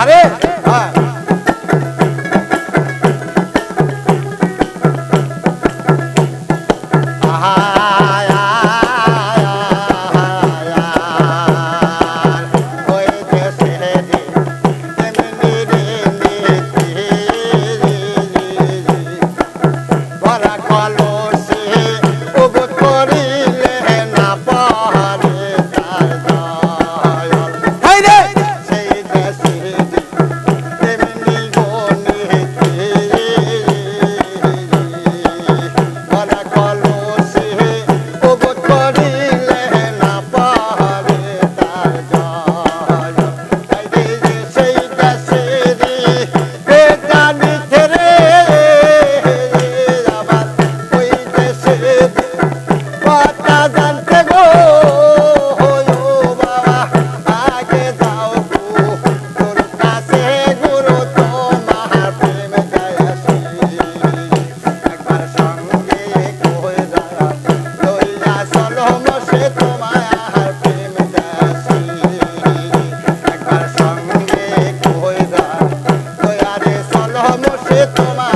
잘해. 잘해. 아. meu você, toma